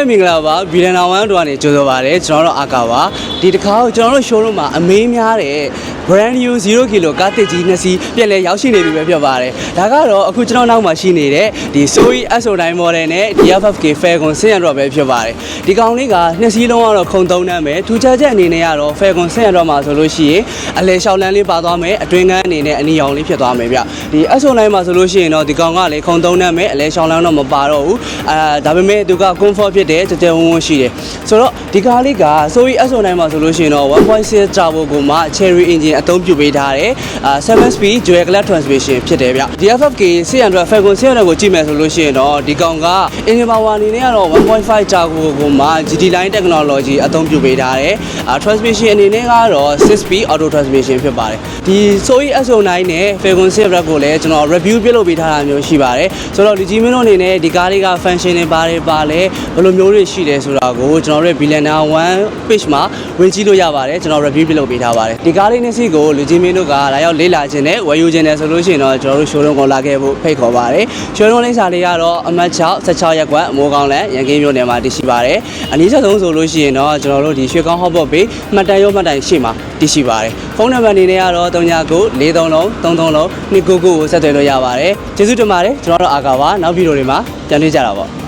ပဲမင်္ဂလာပါဘီလန်နာဝမ်တို့ကနေကြိုဆိုပါရစေကျွန်တော်တို့အာကာပါဒီတစ်ခါကျွန်တော်တို့ showroom မှာအမေးများတဲ့ brand new 0 kilo ကားတစ်ကြီးနှစ်စီးပြန်လဲရောက်ရှိနေပြီပဲဖြစ်ပါတယ်ဒါကတော့အခုကျွန်တော်နောက်မှာရှိနေတဲ့ဒီ Zoe SO9 model နဲ့ DFFK Falcon ဆင်းရတော့ပဲဖြစ်ပါတယ်ဒီကောင်လေးကနှစ်စီးလုံးကတော့ခုံသုံးနှမ်းပဲထူးခြားချက်အနေနဲ့ကတော့ Falcon ဆင်းရတော့မှာဆိုလို့ရှိရင်အလဲလျှောက်လန်းလေးပါသွားမယ်အတွင်းကန်းအနေနဲ့အနီရောင်လေးဖြစ်သွားမယ်ဗျဒီ SO9 မှာဆိုလို့ရှိရင်တော့ဒီကောင်ကလေခုံသုံးနှမ်းပဲအလဲလျှောက်လန်းတော့မပါတော့ဘူးအာဒါပေမဲ့သူက comfort ဖြစ်တယ်ကြကြဝန်းဝန်းရှိတယ်ဆိုတော့ဒီကားလေးက Zoe SO9 မှာဆိုလို့ရှိရင်တော့1.6 turbo ကိုမှ Cherry engine အသုံးပြုပေးထားတယ်အာ7 speed dual clutch transmission ဖြစ်တယ်ဗျ DFFK 600 Falcon 600ကိုကြည့်မယ်ဆိုလို့ရှိရင်တော့ဒီကောင်က engine power အနေနဲ့ကတော့1.5 turbo ကိုမှ GT line technology အသုံးပြုပေးထားတယ်အာ transmission အနေနဲ့ကတော့ 6 speed auto transmission ဖြစ်ပါတယ်ဒီ Zoe SO9 နဲ့ Falcon 600ကိုလည်းကျွန်တော် review ပြုလုပ်ပေးထားတာမျိုးရှိပါတယ်ဆိုတော့ဒီကြီးမင်းတို့အနေနဲ့ဒီကားလေးက function တွေပါတယ်ပါလဲဘယ်လိုမျိုးတွေရှိတယ်ဆိုတာကိုကျွန်တော်တို့ရဲ့ Billionaire 1 page မှာဝင်ကြည့်လို့ရပါတယ်ကျွန်တော် review ပြုလုပ်ပေးထားပါတယ်ဒီကားလေးနဲ့စီကိုလူကြီးမင်းတို့ကလာရောက်လေ့လာခြင်းနဲ့ဝယ်ယူခြင်းနဲ့ဆိုလို့ရှိရင်တော့ကျွန်တော်တို့ showroom ကိုလာခဲ့ဖို့ဖိတ်ခေါ်ပါတယ် showroom လိပ်စာလေးကတော့အမှတ်6 16ရပ်ကွက်အမိုးကောင်းလန်ရန်ကင်းမြို့နယ်မှာတည်ရှိပါတယ်အနည်းဆက်ဆုံးဆိုလို့ရှိရင်တော့ကျွန်တော်တို့ဒီရွှေကောင်း hot pot ဘေးမှတ်တမ်းရောမှတ်တိုင်ရှိမှာတည်ရှိပါတယ်ဖုန်းနံပါတ်အနေနဲ့ကတော့39 43လုံး33လုံး299ကိုဆက်သွယ်လို့ရပါတယ်ကျေးဇူးတင်ပါတယ်ကျွန်တော်တို့အာကာပါနောက်ဗီဒီယိုတွေမှာပြန်တွေ့ကြတာပေါ့